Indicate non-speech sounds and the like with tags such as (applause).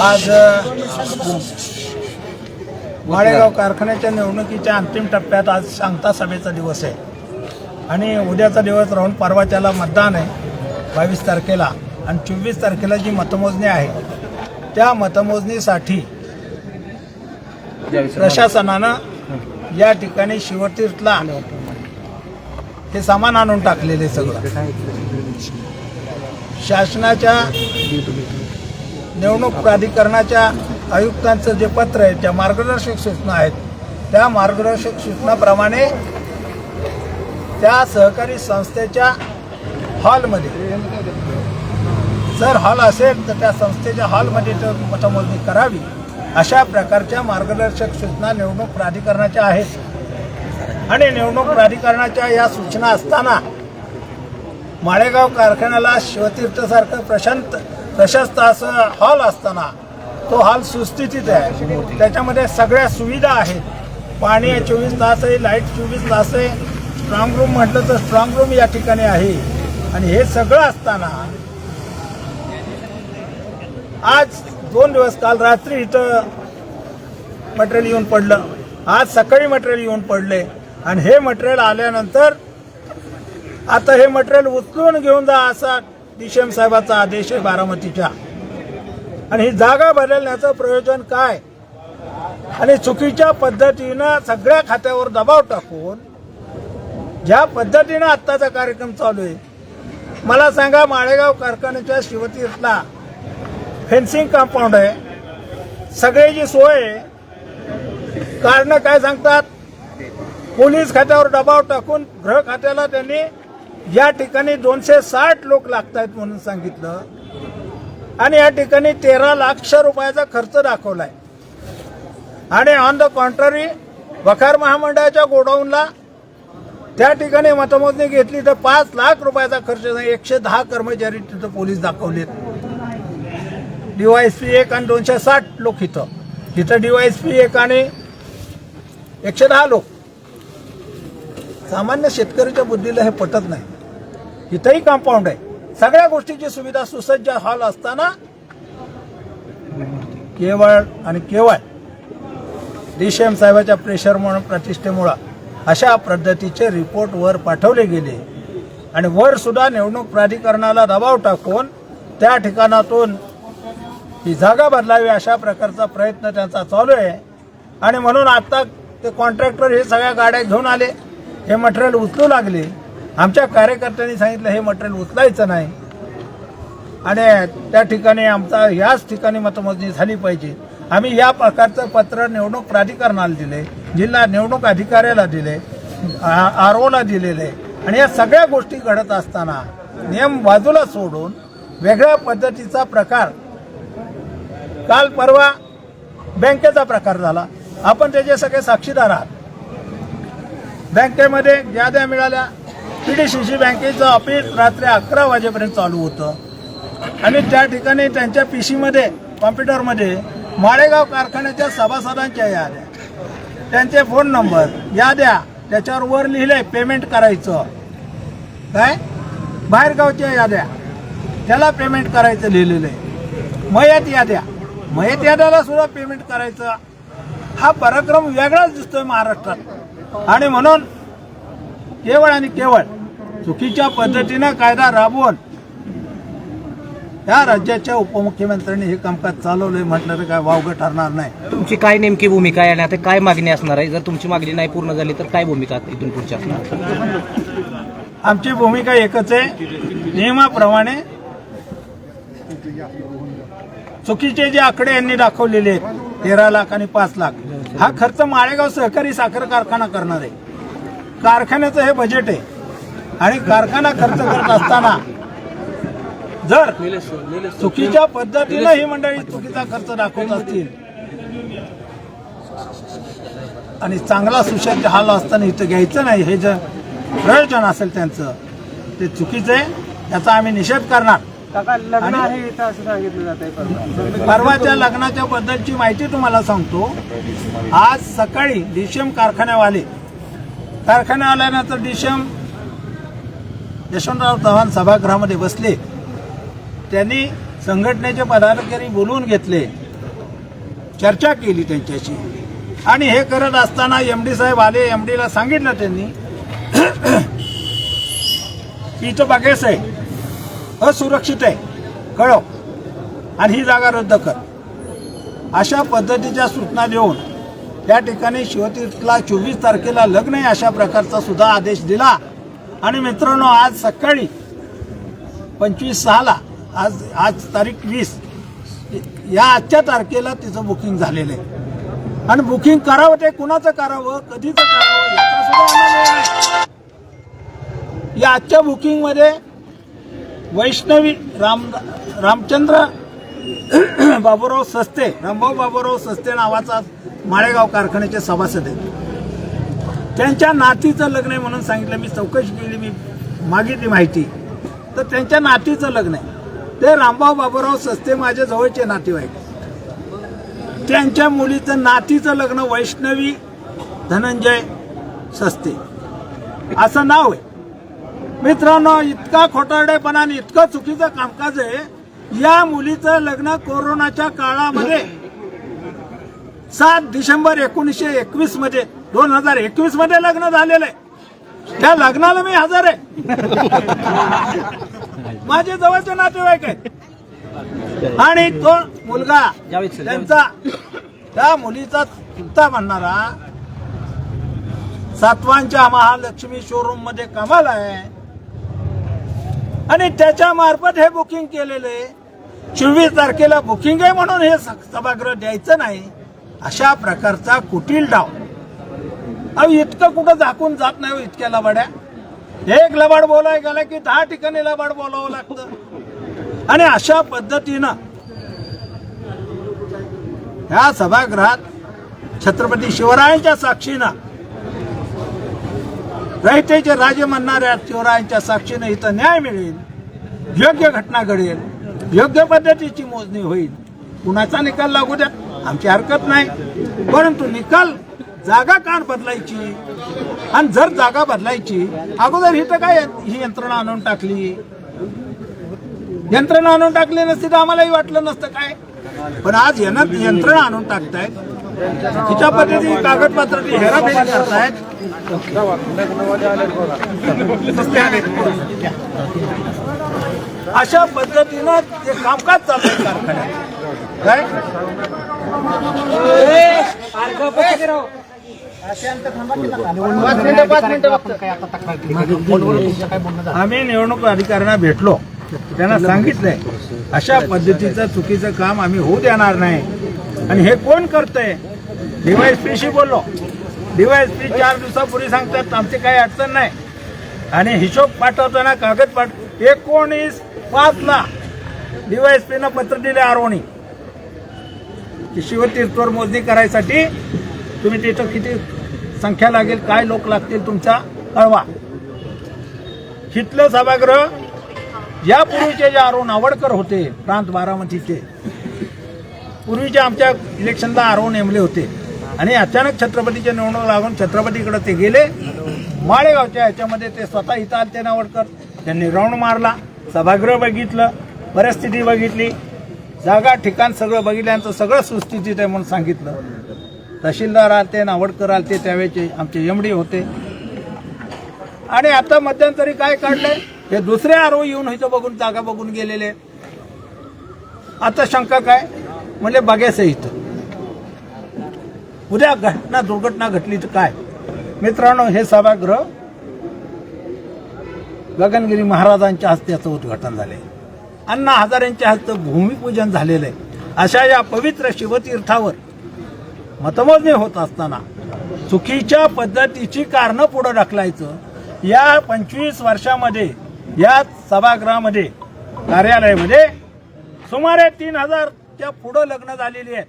आज माळेगाव कारखान्याच्या निवडणुकीच्या अंतिम टप्प्यात आज सांगता सभेचा दिवस आहे. आणि उद्याचा दिवस राहून परवाच्याला मतदान आहे बावीस तारखेला. आणि चोवीस तारखेला जी मतमोजणी आहे त्या मतमोजणीसाठी प्रशासनानं या ठिकाणी शिवतीर्थला हे सामान आणून टाकलेले सगळं. शासनाच्या निवडणूक प्राधिकरणाच्या आयुक्तांचं जे पत्र आहे त्या मार्गदर्शक सूचना आहेत. त्या मार्गदर्शक सूचनाप्रमाणे त्या सहकारी संस्थेच्या हॉलमध्ये जर हॉल असेल तर त्या संस्थेच्या हॉलमध्ये तर मतमोजणी करावी अशा प्रकारच्या मार्गदर्शक सूचना निवडणूक प्राधिकरणाच्या आहेत. आणि निवडणूक प्राधिकरणाच्या या सूचना असताना माळेगाव कारखान्याला शिवतीर्थसारखं प्रशांत तशाच असं हॉल असताना तो हॉल सुस्थितीत आहे. त्याच्यामध्ये सगळ्या सुविधा आहेत. पाणी आहे चोवीस तास आहे लाइट चोवीस तास आहे. स्ट्रॉंग रूम म्हटलं तर स्ट्रॉंग रूम या ठिकाणी आहे. आणि हे सगळं असताना आज दोन दिवस काल रात्री इथं मटेरियल येऊन पडलं. आज सकाळी मटेरियल येऊन पडले. आणि हे मटेरियल आल्यानंतर आता हे मटेरियल उचलून घेऊन जा असा डीसीएम साहेबाचा आदेश आहे बारामतीच्या. आणि ही जागा बदलण्याचं प्रयोजन काय? आणि चुकीच्या पद्धतीनं सगळ्या खात्यावर दबाव टाकून ज्या पद्धतीनं आत्ताचा कार्यक्रम चालू आहे मला सांगा माळेगाव कारखान्याच्या शिवतीर्थला फेन्सिंग कंपाऊंड आहे. सगळ्याची सोय आहे कारण काय सांगतात? पोलीस खात्यावर दबाव टाकून गृह खात्याला त्यांनी या ठिकाणी दोनशे साठ लोक लागत आहेत म्हणून सांगितलं. आणि या ठिकाणी तेरा लाख रुपयाचा खर्च दाखवलाय. आणि ऑन द कॉन्ट्ररी वखार महामंडळाच्या गोडाऊनला त्या ठिकाणी मतमोजणी घेतली तर पाच लाख रुपयाचा खर्च एकशे दहा कर्मचारी तिथं पोलीस दाखवलेत. डीवायएसपी एक आणि दोनशे साठ लोक इथं. तिथं डीवायएसपी एक आणि एकशे दहा लोक. सामान्य शेतकऱ्याच्या बुद्धीला हे पटत नाही. इथंही कंपाऊंड आहे. सगळ्या गोष्टीची सुविधा सुसज्ज हॉल असताना केवळ आणि केवळ डीसीएम साहेबाच्या म्हणून प्रतिष्ठेमुळं अशा पद्धतीचे रिपोर्ट वर पाठवले गेले. आणि वर सुद्धा निवडणूक प्राधिकरणाला दबाव टाकून त्या ठिकाणातून ही जागा बदलावी अशा प्रकारचा प्रयत्न त्यांचा चालू आहे. आणि म्हणून आता ते कॉन्ट्रॅक्टर हे सगळ्या गाड्या घेऊन आले. हे मटेरियल उचलू लागले. आमच्या कार्यकर्त्यांनी सांगितलं हे मटेरियल उचलायचं नाही. आणि त्या ठिकाणी आमचा याच ठिकाणी मतमोजणी झाली पाहिजे. आम्ही या प्रकारचं पत्र निवडणूक प्राधिकरणाला दिले जिल्हा निवडणूक अधिकाऱ्याला दिले आर ओला दिलेले. आणि या सगळ्या गोष्टी घडत असताना नियम बाजूला सोडून वेगळ्या पद्धतीचा प्रकार काल परवा बँकेचा प्रकार झाला. आपण त्याचे सगळे साक्षीदार आहात. बँकेमध्ये याद्या मिळाल्या पीडीसीसी बँकेचं ऑफिस रात्री अकरा वाजेपर्यंत चालू होतं. आणि त्या ठिकाणी त्यांच्या पी सीमध्ये कॉम्प्युटरमध्ये माळेगाव कारखान्याच्या सभासदांच्या याद्या. त्यांचे फोन नंबर याद्या त्याच्यावर वर लिहिलंय पेमेंट करायचं. काय? बाहेरगावच्या याद्या. त्याला पेमेंट करायचं लिहिलेलं आहे मयत याद्या. मयत याद्याला सुद्धा पेमेंट करायचं. हा पराक्रम वेगळाच दिसतोय महाराष्ट्रात. आणि म्हणून केवळ आणि केवळ चुकीच्या पद्धतीनं कायदा राबवून या राज्याच्या उपमुख्यमंत्र्यांनी हे कामकाज चालवलंय म्हटलं तर काय वावगं ठरणार नाही. तुमची काय नेमकी भूमिका आहे? आणि आता काय मागणी असणार आहे? जर तुमची मागणी नाही पूर्ण झाली तर काय भूमिका इथून पुढची असणार? आमची भूमिका एकच आहे. नियमाप्रमाणे चुकीचे जे आकडे यांनी दाखवलेले आहेत तेरा लाख आणि पाच लाख हा खर्च माळेगाव सहकारी साखर कारखाना करणार आहे. कारखान्याचं हे बजेट आहे. आणि कारखाना खर्च करत असताना जर चुकीच्या पद्धतीनं ही मंडळी चुकीचा खर्च दाखवत असतील आणि चांगला सुसज्ज हाल असताना इथं घ्यायचं नाही हे जे प्रयोजन असेल त्यांचं ते चुकीचं आहे याचा आम्ही निषेध करणार. परवाच्या लग्नाच्या बद्दलची माहिती तुम्हाला सांगतो. आज सकाळी डीसीएम कारखान्यावाले कारखान्या आल्यानंतर डिशम यशवंतराव चव्हाण सभागृहामध्ये बसले. त्यांनी संघटनेचे पदाधिकारी बोलवून घेतले. चर्चा केली त्यांच्याशी. आणि हे करत असताना एम डी साहेब आले. एम डीला सांगितलं त्यांनी. (clears throat) की इथं बागेस आहे. असुरक्षित आहे. कळव. आणि ही जागा रद्द कर. अशा पद्धतीच्या सूचना देऊन त्या ठिकाणी शिवतीर्थला चोवीस तारखेला लग्न आहे अशा प्रकारचा सुद्धा आदेश दिला आणि मित्रांनो आज सकाळी पंचवीस सहाला आज आज तारीख वीस या आजच्या तारखेला तिचं बुकिंग झालेलं आहे आणि बुकिंग करावं ते कुणाचं करावं कधीचं करावं याचा सुद्धा नाही. या आजच्या बुकिंगमध्ये वैष्णवी राम रामचंद्र बाबूराव सस्ते रामभाऊ बाबूराव सस्ते नावाचा माळेगाव कारखान्याचे सभासद. आहेत त्यांच्या नातीचं लग्न आहे म्हणून सांगितलं मी चौकशी केली मी मागितली माहिती. तर त्यांच्या नातीचं लग्न आहे. ते रामभाऊ बाबूराव सस्ते माझ्या जवळचे नातेवाईक. त्यांच्या मुलीचं नातीचं लग्न वैष्णवी धनंजय सस्ते. असं नाव आहे. मित्रांनो इतका खोटारडेपणा आणि इतकं चुकीचं कामकाज आहे. या मुलीचं लग्न कोरोनाच्या काळामध्ये सात डिसेंबर एकोणीसशे एकवीसमध्ये दोन हजार एकवीसमध्ये लग्न झालेलं आहे. त्या लग्नाला मी हजर आहे. (laughs) माझे जवळचे नातेवाईक आहेत. आणि तो मुलगा. त्यांचा त्या मुलीचा चुलता म्हणणारा सातवांच्या महालक्ष्मी शोरूममध्ये कामाला आहे. आणि त्याच्या मार्फत हे बुकिंग केलेले चोवीस तारखेला बुकिंग आहे म्हणून हे सभागृह द्यायचं नाही. अशा प्रकारचा कुटील डाव. अहो इतकं कुठं झाकून जात नाही हो इतक्या लबाड्या. एक लबाड बोलाय गेला की दहा ठिकाणी लबाड बोलावं लागतं. आणि अशा पद्धतीनं ह्या सभागृहात छत्रपती शिवरायांच्या साक्षीनं रयतेचे राजे म्हणणाऱ्या शिवरायांच्या साक्षीनं इथं न्याय मिळेल योग्य घटना घडेल योग्य पद्धतीची मोजणी होईल. कुणाचा निकाल लागू द्या. आमची हरकत नाही. परंतु निकाल जागा कान बदलायची. आणि जर जागा बदलायची अगोदर इथं काय ही यंत्रणा आणून टाकली. यंत्रणा आणून टाकली नसती तर आम्हालाही वाटलं नसतं काय? पण आज यानं यंत्रणा आणून टाकतायत तिच्या पद्धती कागदपत्राची हेराफेरी करतायत. अशा पद्धतीनं ते कामकाज चाललंय कारखान्यात. आम्ही निवडणूक अधिकाऱ्यांना भेटलो. त्यांना सांगितलंय अशा पद्धतीचं चुकीचं काम आम्ही होऊ देणार नाही. आणि हे कोण करतंय? डीवायएसपीशी बोललो. डीवायएसपी चार दिवसापूर्वी सांगतात आमची काही अडचण नाही. आणि हिशोब पाठवताना कागद पाठ एकोणीस पाच ला डीवायएसपीनं पत्र दिले आरवणी की शिवतीर्थवर मोजणी करायसाठी तुम्ही तिथं किती संख्या लागेल काय लोक लागतील तुमचा कळवा. हिथलं सभागृह यापूर्वीचे जे अरुण आवडकर होते प्रांत बारामतीचे पूर्वीचे आमच्या इलेक्शनला अरुण नेमले होते. आणि अचानक छत्रपतीच्या निवडणूक लागून छत्रपतीकडे ते गेले. माळेगावच्या ह्याच्यामध्ये ते स्वतः इथं आलते नावडकर त्यांनी राऊंड मारला सभागृह बघितलं परिस्थिती बघितली. जागा ठिकाण सगळं बघितल्यानंतर सगळं सुस्थितीत आहे म्हणून सांगितलं. तहसीलदार आलते नावडकर आलते त्यावेळेचे आमचे एमडी होते. आणि आता मध्यंतरी काय काढलंय? हे दुसरे आरोह येऊन इथं बघून जागा बघून गेलेले आता शंका काय? म्हणजे बघायचं इथं. उद्या घटना दुर्घटना घटली तर काय? मित्रांनो हे सभागृह गगनगिरी महाराजांच्या हस्ते याचं उद्घाटन झाले अण्णा हजारेंच्या हस्ते भूमिपूजन झालेलं आहे. अशा या पवित्र शिवतीर्थावर मतमोजणी होत असताना चुकीच्या पद्धतीची कारणं पुढं ढकलायचं या पंचवीस वर्षामध्ये या सभागृहामध्ये कार्यालयामध्ये सुमारे तीन हजारच्या पुढं लग्न झालेली आहेत